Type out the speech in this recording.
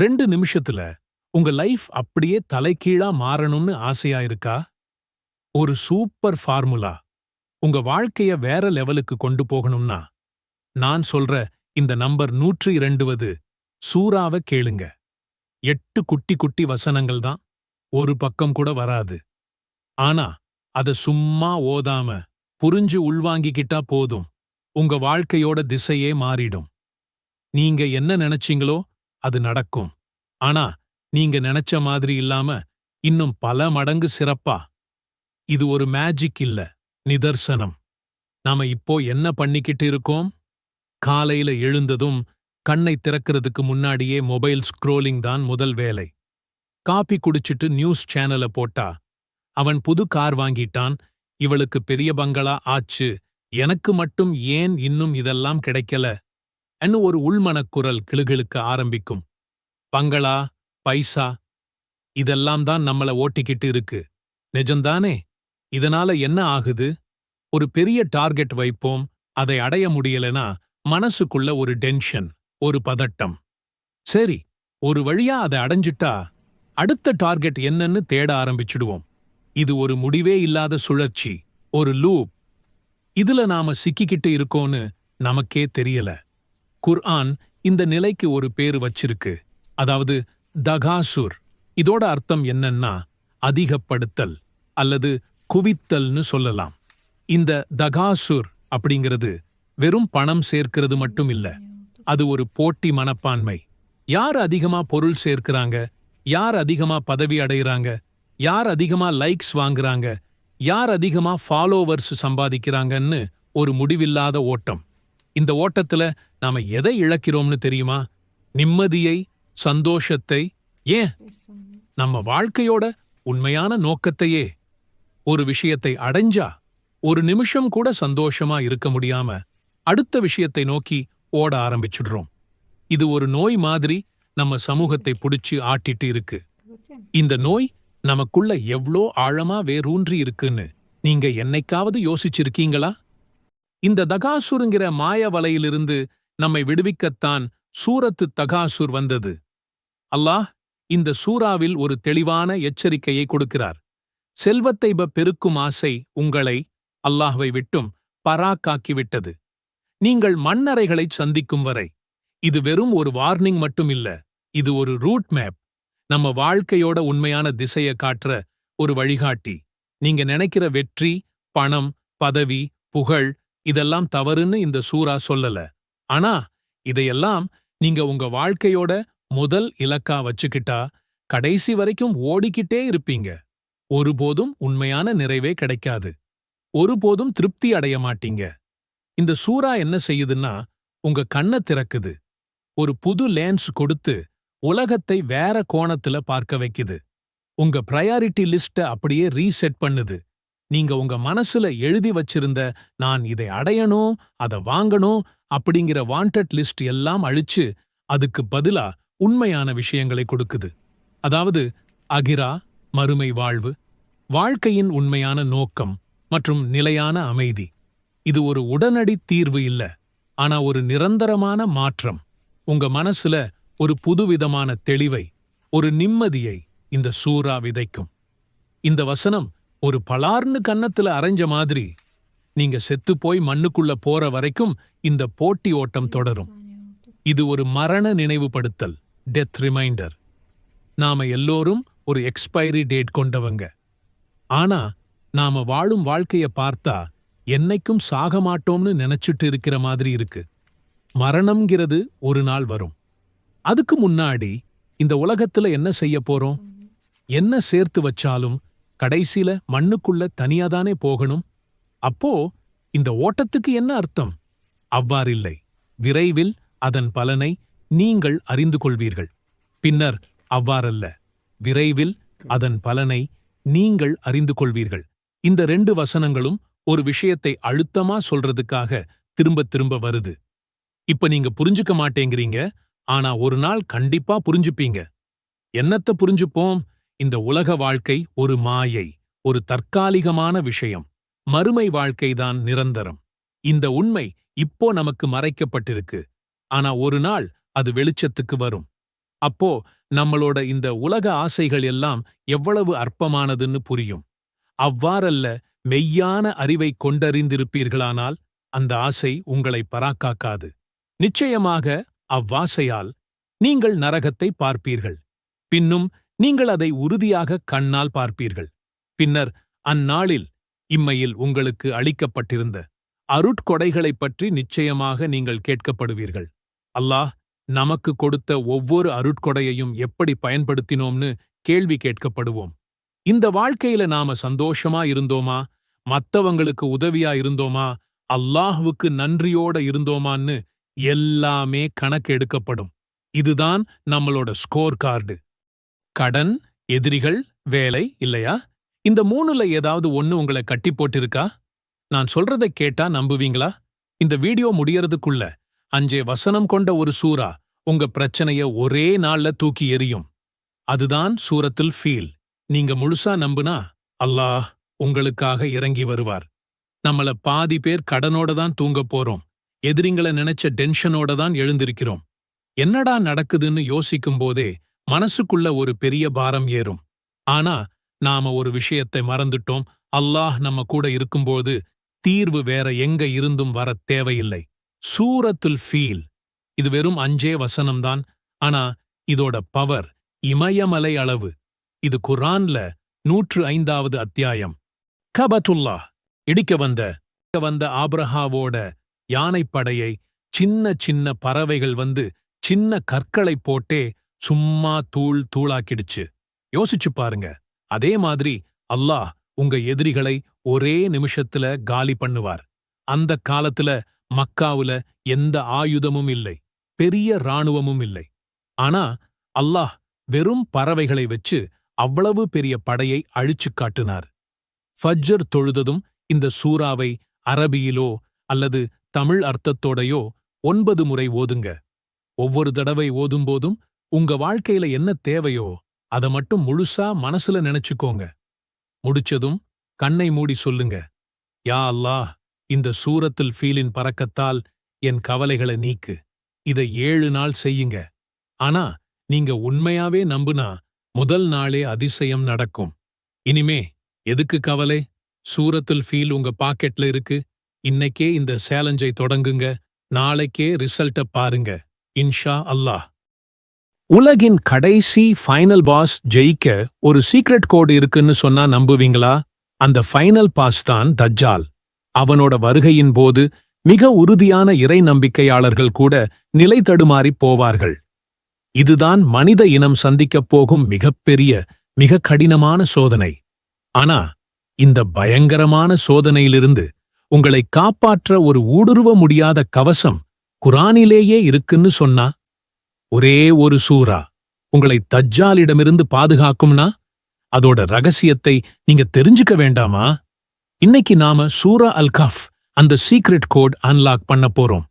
ரெண்டு நிமிஷத்துல உங்க லைஃப் அப்படியே தலைகீழா மாறணும்னு ஆசையா இருக்கா? ஒரு சூப்பர் ஃபார்முலா உங்க வாழ்க்கைய வேற லெவலுக்கு கொண்டு போகணும்னா நான் சொல்ற இந்த நம்பர் நூற்று இரண்டுவது சூறாவ கேளுங்க. எட்டு குட்டி குட்டி வசனங்கள் தான் ஒரு பக்கம் கூட வராது. ஆனா அத சும்மா ஓதாம புரிஞ்சு உள்வாங்கிக்கிட்டா போதும். உங்க வாழ்க்கையோட திசையே மாறிடும். நீங்க என்ன நினைச்சீங்களோ அது நடக்கும். ஆனா நீங்க நினைச்ச மாதிரி இல்லாம இன்னும் பல மடங்கு சிறப்பா. இது ஒரு மேஜிக் இல்ல நிதர்சனம். நாம இப்போ என்ன பண்ணிக்கிட்டு இருக்கோம்? காலையில எழுந்ததும் கண்ணை திறக்கிறதுக்கு முன்னாடியே மொபைல் ஸ்க்ரோலிங் தான் முதல் வேலை. காபி குடிச்சிட்டு நியூஸ் சேனல போட்டா அவன் புது கார் வாங்கிட்டான் இவளுக்கு பெரிய பங்களா ஆச்சு எனக்கு மட்டும் ஏன் இன்னும் இதெல்லாம் கிடைக்கல? அன்னு ஒரு உள்மனக்குரல் கிளுகிழுக்க ஆரம்பிக்கும். பங்களா பைசா இதெல்லாம் தான் நம்மள ஓட்டிக்கிட்டு இருக்கு. நிஜம்தானே? இதனால என்ன ஆகுது? ஒரு பெரிய டார்கெட் வைப்போம் அதை அடைய முடியலனா மனசுக்குள்ள ஒரு டென்ஷன் ஒரு பதட்டம். சரி ஒரு வழியா அதை அடைஞ்சிட்டா அடுத்த டார்கெட் என்னன்னு தேட ஆரம்பிச்சிடுவோம். இது ஒரு முடிவே இல்லாத சுழற்சி ஒரு லூப். இதுல நாம சிக்கிக்கிட்டு இருக்கோன்னு நமக்கே தெரியல. குர்ஆன் இந்த நிலைக்கு ஒரு பேரு வச்சிருக்கு. அதாவது தகாசுர். இதோட அர்த்தம் என்னன்னா அதிகப்படுத்தல் அல்லது குவித்தல்னு சொல்லலாம். இந்த தகாசுர் அப்படிங்கிறது வெறும் பணம் சேர்க்கிறது மட்டும் இல்ல. அது ஒரு போட்டி மனப்பான்மை. யார் அதிகமா பொருள் சேர்க்கிறாங்க? யார் அதிகமா பதவி அடைகிறாங்க? யார் அதிகமா லைக்ஸ் வாங்குறாங்க? யார் அதிகமா ஃபாலோவர்ஸ் சம்பாதிக்கிறாங்கன்னு ஒரு முடிவில்லாத ஓட்டம். இந்த ஓட்டத்துல நாம எதை இழக்கிறோம்னு தெரியுமா? நிம்மதியை சந்தோஷத்தை ஏன்? நம்ம வாழ்க்கையோட உண்மையான நோக்கத்தையே. ஒரு விஷயத்தை அடைஞ்சா ஒரு நிமிஷம் கூட சந்தோஷமா இருக்க முடியாம அடுத்த விஷயத்தை நோக்கி ஓட ஆரம்பிச்சுடுறோம். இது ஒரு நோய் மாதிரி நம்ம சமூகத்தை புடிச்சு ஆட்டிட்டு இருக்கு. இந்த நோய் நமக்குள்ள எவ்ளோ ஆழமா வேரூன்றி இருக்குன்னு நீங்க என்னைக்காவது யோசிச்சிருக்கீங்களா? இந்த தகாசுருங்கிற மாய வலையிலிருந்து நம்மை விடுவிக்கத்தான் சூரத்து தகாசுர் வந்தது. அல்லாஹ் இந்த சூறாவில் ஒரு தெளிவான எச்சரிக்கையை கொடுக்கிறார். செல்வத்தை பெருக்கும் ஆசை உங்களை அல்லாஹ்வை விட்டும் பராக்காக்கிவிட்டது. நீங்கள் மண்ணறைகளை சந்திக்கும் வரை இது வெறும் ஒரு வார்னிங் மட்டும் இல்ல இது ஒரு ரூட் மேப். நம்ம வாழ்க்கையோட உண்மையான திசையை காட்டுற ஒரு வழிகாட்டி. நீங்க நினைக்கிற வெற்றி பணம் பதவி புகழ் இதெல்லாம் தவறுன்னு இந்த சூறா சொல்லல. ஆனா இதையெல்லாம் நீங்க உங்க வாழ்க்கையோட முதல் இலக்கா வச்சுக்கிட்டா கடைசி வரைக்கும் ஓடிக்கிட்டே இருப்பீங்க. ஒருபோதும் உண்மையான நிறைவே கிடைக்காது. ஒருபோதும் திருப்தி அடைய மாட்டீங்க. இந்த சூறா என்ன செய்யுதுன்னா உங்க கண்ணை திறக்குது. ஒரு புது லேன்ஸ் கொடுத்து உலகத்தை வேற கோணத்துல பார்க்க வைக்குது. உங்க ப்ரையாரிட்டி லிஸ்ட அப்படியே ரீசெட் பண்ணுது. நீங்க உங்க மனசுல எழுதி வச்சிருந்த நான் இதை அடையணும் அதை வாங்கணும் அப்படிங்கிற வாண்டட் லிஸ்ட் எல்லாம் அழிச்சு அதுக்கு பதிலா உண்மையான விஷயங்களை கொடுக்குது. அதாவது அகிரா மறுமை வாழ்வு வாழ்க்கையின் உண்மையான நோக்கம் மற்றும் நிலையான அமைதி. இது ஒரு உடனடி தீர்வு இல்ல ஆனா ஒரு நிரந்தரமான மாற்றம். உங்க மனசுல ஒரு புதுவிதமான தெளிவை ஒரு நிம்மதியை இந்த சூறா விதைக்கும். இந்த வசனம் ஒரு பலார்னு கன்னத்துல அரைஞ்ச மாதிரி. நீங்க செத்து போய் மண்ணுக்குள்ள போற வரைக்கும் இந்த போட்டி ஓட்டம் தொடரும். இது ஒரு மரண நினைவுபடுத்தல் டெத் ரிமைண்டர் நாம எல்லோரும் ஒரு எக்ஸ்பைரி டேட் கொண்டவங்க. ஆனா நாம வாழும் வாழ்க்கைய பார்த்தா என்னைக்கும் சாக மாட்டோம்னு நினைச்சிட்டு இருக்கிற மாதிரி இருக்கு. மரணம்ங்கிறது ஒரு நாள் வரும். அதுக்கு முன்னாடி இந்த உலகத்துல என்ன செய்ய போறோம்? என்ன சேர்த்து வச்சாலும் கடைசில மண்ணுக்குள்ள தனியாதானே போகணும்? அப்போ இந்த ஓட்டத்துக்கு என்ன அர்த்தம்? அவ்வாறில்லை. விரைவில் அதன் பலனை நீங்கள் அறிந்து கொள்வீர்கள். பின்னர் அவ்வாறல்ல. விரைவில் அதன் பலனை நீங்கள் அறிந்து கொள்வீர்கள். இந்த ரெண்டு வசனங்களும் ஒரு விஷயத்தை அழுத்தமா சொல்றதுக்காக திரும்ப திரும்ப வருது. இப்ப நீங்க புரிஞ்சுக்க மாட்டேங்கிறீங்க. ஆனா ஒரு நாள் கண்டிப்பா புரிஞ்சுப்பீங்க. என்னத்த புரிஞ்சுப்போம்? இந்த உலக வாழ்க்கை ஒரு மாயை ஒரு தற்காலிகமான விஷயம். மறுமை வாழ்க்கைதான் நிரந்தரம். இந்த உண்மை இப்போ நமக்கு மறைக்கப்பட்டிருக்கு. ஆனா ஒரு நாள் அது வெளிச்சத்துக்கு வரும். அப்போ நம்மளோட இந்த உலக ஆசைகள் எல்லாம் எவ்வளவு அற்பமானதுன்னு புரியும். அவ்வாறல்ல மெய்யான அறிவை கொண்டறிந்திருப்பீர்களானால் அந்த ஆசை உங்களை பராக்காக்காது. நிச்சயமாக அவ்வாசையால் நீங்கள் நரகத்தை பார்ப்பீர்கள். பின்னும் நீங்கள் அதை உறுதியாக கண்ணால் பார்ப்பீர்கள். பின்னர் அந்நாளில் இம்மையில் உங்களுக்கு அளிக்கப்பட்டிருந்த அருட்கொடைகளைப் பற்றி நிச்சயமாக நீங்கள் கேட்கப்படுவீர்கள். அல்லாஹ் நமக்கு கொடுத்த ஒவ்வொரு அருட்கொடையையும் எப்படி பயன்படுத்தினோம்னு கேள்வி கேட்கப்படுவோம். இந்த வாழ்க்கையில நாம சந்தோஷமா இருந்தோமா? மத்தவங்களுக்கு உதவியா இருந்தோமா? அல்லாஹுவுக்கு நன்றியோட இருந்தோமான்னு எல்லாமே கணக்கு எடுக்கப்படும் இதுதான் நம்மளோட ஸ்கோர் கார்டு கடன் எதிரிகள் வேலை இல்லையா? இந்த மூணுல ஏதாவது ஒண்ணு உங்களை கட்டி போட்டிருக்கா? நான் சொல்றதை கேட்டா நம்புவீங்களா? இந்த வீடியோ முடியறதுக்குள்ள அஞ்சே வசனம் கொண்ட ஒரு சூரா உங்க பிரச்சனைய ஒரே நாள்ல தூக்கி எறியும். அதுதான் சூரத்தில் ஃபீல். நீங்க முழுசா நம்புனா அல்லாஹ் உங்களுக்காக இறங்கி வருவார். நம்மள பாதி பேர் கடனோட தான் தூங்கப் போறோம். எதிரிங்கள நினைச்ச டென்ஷனோட தான் எழுந்திருக்கிறோம். என்னடா நடக்குதுன்னு யோசிக்கும் போதே மனசுக்குள்ள ஒரு பெரிய பாரம் ஏறும். ஆனா நாம ஒரு விஷயத்தை மறந்துட்டோம். அல்லாஹ் நம்ம கூட இருக்கும்போது தீர்வு வேற எங்க இருந்தும் வர தேவையில்லை. சூரத்துல் ஃபீல். இது வெறும் அஞ்சே வசனம்தான். ஆனா இதோட பவர் இமயமலை அளவு. இது குர்ஆன்ல நூற்று ஐந்தாவது அத்தியாயம். கபத்துல்லா இடிக்க வந்த வந்த ஆப்ரஹாவோட யானைப்படையை சின்ன சின்ன பறவைகள் வந்து சின்ன கற்களைப் போட்டே சும்மா தூள் தூளாக்கிடுச்சு. யோசிச்சு பாருங்க. அதே மாதிரி அல்லாஹ் உங்க எதிரிகளை ஒரே நிமிஷத்துல காலி பண்ணுவார். அந்த காலத்துல மக்காவுல எந்த ஆயுதமும் இல்லை. பெரிய ராணுவமும் இல்லை. ஆனா அல்லாஹ் வெறும் பறவைகளை வச்சு அவ்வளவு பெரிய படையை அழிச்சுக் காட்டினார். ஃபஜ்ஜர் தொழுததும் இந்த சூறாவை அரபியிலோ அல்லது தமிழ் அர்த்தத்தோடையோ ஒன்பது முறை ஓதுங்க. ஒவ்வொரு தடவை ஓதும்போதும் உங்க வாழ்க்கையில என்ன தேவையோ அத மட்டும் முழுசா மனசுல நினைச்சுக்கோங்க. முடிச்சதும் கண்ணை மூடி சொல்லுங்க. யா அல்லாஹ் இந்த சூரத்தில் ஃபீலின் பறக்கத்தால் என் கவலைகளை நீக்கு. இதை ஏழு நாள் செய்யுங்க. ஆனா நீங்க உண்மையாவே நம்புனா முதல் நாளே அதிசயம் நடக்கும். இனிமே எதுக்கு கவலை? சூரத்தில் ஃபீல் உங்க பாக்கெட்ல இருக்கு. இன்னைக்கே இந்த சேலஞ்சை தொடங்குங்க. நாளைக்கே ரிசல்ட்ட பாருங்க. இன்ஷா அல்லாஹ். உலகின் கடைசி ஃபைனல் பாஸ் ஜெயிக்க ஒரு சீக்ரெட் கோடு இருக்குன்னு சொன்னா நம்புவீங்களா? அந்த ஃபைனல் பாஸ் தான் தஜ்ஜால். அவனோட வருகையின் போது மிக உறுதியான இறை நம்பிக்கையாளர்கள் கூட நிலை தடுமாறிப் போவார்கள். இதுதான் மனித இனம் சந்திக்கப் போகும் மிகப்பெரிய மிக கடினமான சோதனை. ஆனா இந்த பயங்கரமான சோதனையிலிருந்து உங்களை காப்பாற்ற ஒரு ஊடுருவ முடியாத கவசம் குரானிலேயே இருக்குன்னு சொன்னா ஒரே ஒரு சூரா உங்களை தஜ்ஜாலிடமிருந்து பாதுகாக்கும்னா அதோட ரகசியத்தை நீங்க தெரிஞ்சுக்க வேண்டாமா? இன்னைக்கு நாம சூரா அல் கஃப் அந்த சீக்ரெட் கோட் அன்லாக் பண்ண போறோம்.